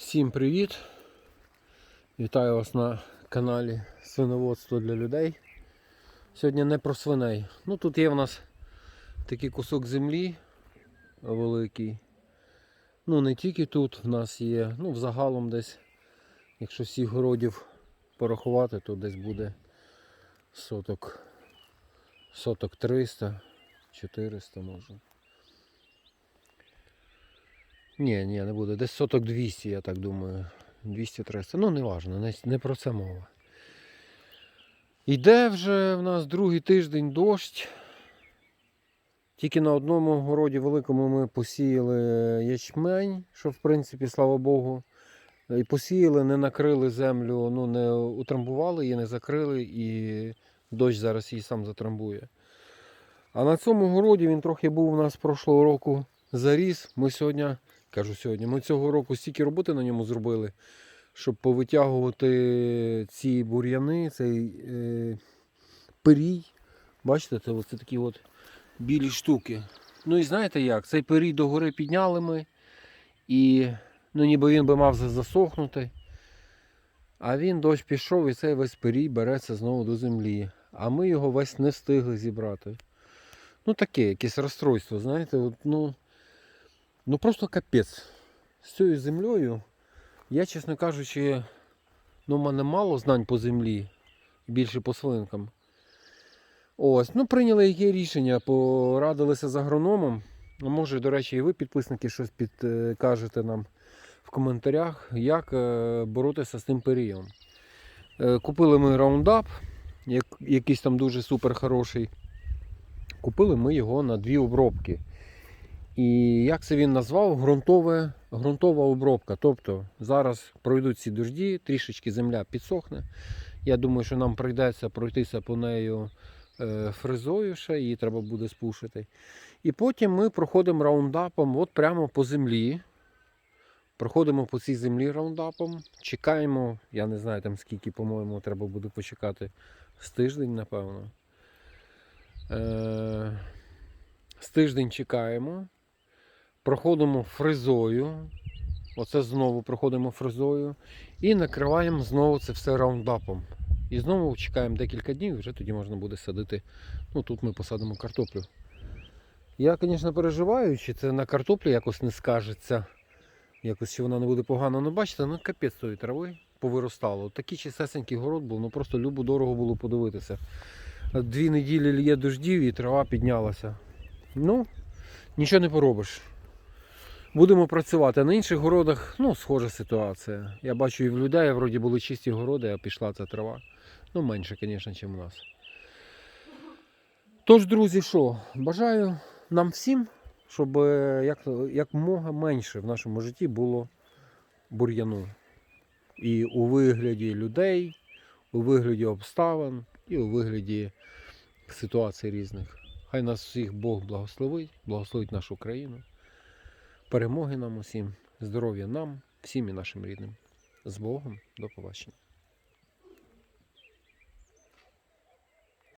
Всім привіт! Вітаю вас на каналі Свиноводство для людей. Сьогодні не про свиней. Ну тут є в нас такий кусок землі великий. Ну не тільки тут в нас є, ну взагалом десь, якщо всіх городів порахувати, то десь буде соток, соток 300, 400 може. Ні, ні, не буде. Десь соток 200, я так думаю. 200-300. Ну, не не, не про це мова. Йде вже в нас другий тиждень дощ. Тільки на одному городі великому ми посіяли ячмень, що в принципі, слава Богу. І посіяли, не накрили землю, ну не утрамбували її, не закрили, і дощ зараз її сам затрамбує. А на цьому городі він трохи був у нас прошлого року заріс. Ми сьогодні, кажу сьогодні, ми цього року стільки роботи на ньому зробили, щоб повитягувати ці бур'яни, цей е, пирій. Бачите, це оце такі от білі штуки. Ну і знаєте як? Цей пирій догори підняли ми, і ну, ніби він би мав засохнути. А він дощ пішов і цей весь пирій береться знову до землі. А ми його весь не встигли зібрати. Ну таке, якесь розстройство, знаєте, от, ну, ну просто капець. З цією землею, я, чесно кажучи, ну, в мене мало знань по землі, більше по свинкам. Ось, ну прийняли яке рішення, порадилися з агрономом. Ну, Може, до речі, і ви, підписники, щось підкажете нам в коментарях, як е, боротися з тим періодом. Е, Купили ми раундап, якийсь там дуже супер хороший. Купили ми його на дві обробки. І як це він назвав? Грунтове, ґрунтова обробка. Тобто зараз пройдуть ці дожді, трішечки земля підсохне. Я думаю, що нам прийдеться пройтися по нею е, фрезою ще, її треба буде спушити. І потім ми проходимо раундапом от прямо по землі. Проходимо по цій землі раундапом, чекаємо, я не знаю там скільки, по-моєму, треба буде почекати з тиждень, напевно. Е, з тиждень чекаємо. Проходимо фрезою. Оце знову проходимо фрезою. І накриваємо знову це все раундапом. І знову чекаємо декілька днів, і вже тоді можна буде садити. Ну тут ми посадимо картоплю. Я, звісно, переживаю, чи це на картоплі якось не скажеться. Якось чи вона не буде погано. Ну бачите, ну капець тої трави повиростало. Такий чистесенький город був, ну просто любо дорого було подивитися. Дві неділі лє дождів і трава піднялася. Ну, нічого не поробиш. Будемо працювати. На інших городах ну, схожа ситуація. Я бачу і в людей вроді були чисті городи, а пішла ця трава. Ну, менше, звісно, ніж у нас. Тож, друзі, що, бажаю нам всім, щоб е, як, якмога менше в нашому житті було бур'яну. І у вигляді людей, у вигляді обставин і у вигляді ситуацій різних. Хай нас всіх Бог благословить, благословить нашу країну. Перемоги нам усім, здоров'я нам, всім і нашим рідним. З Богом, до побачення.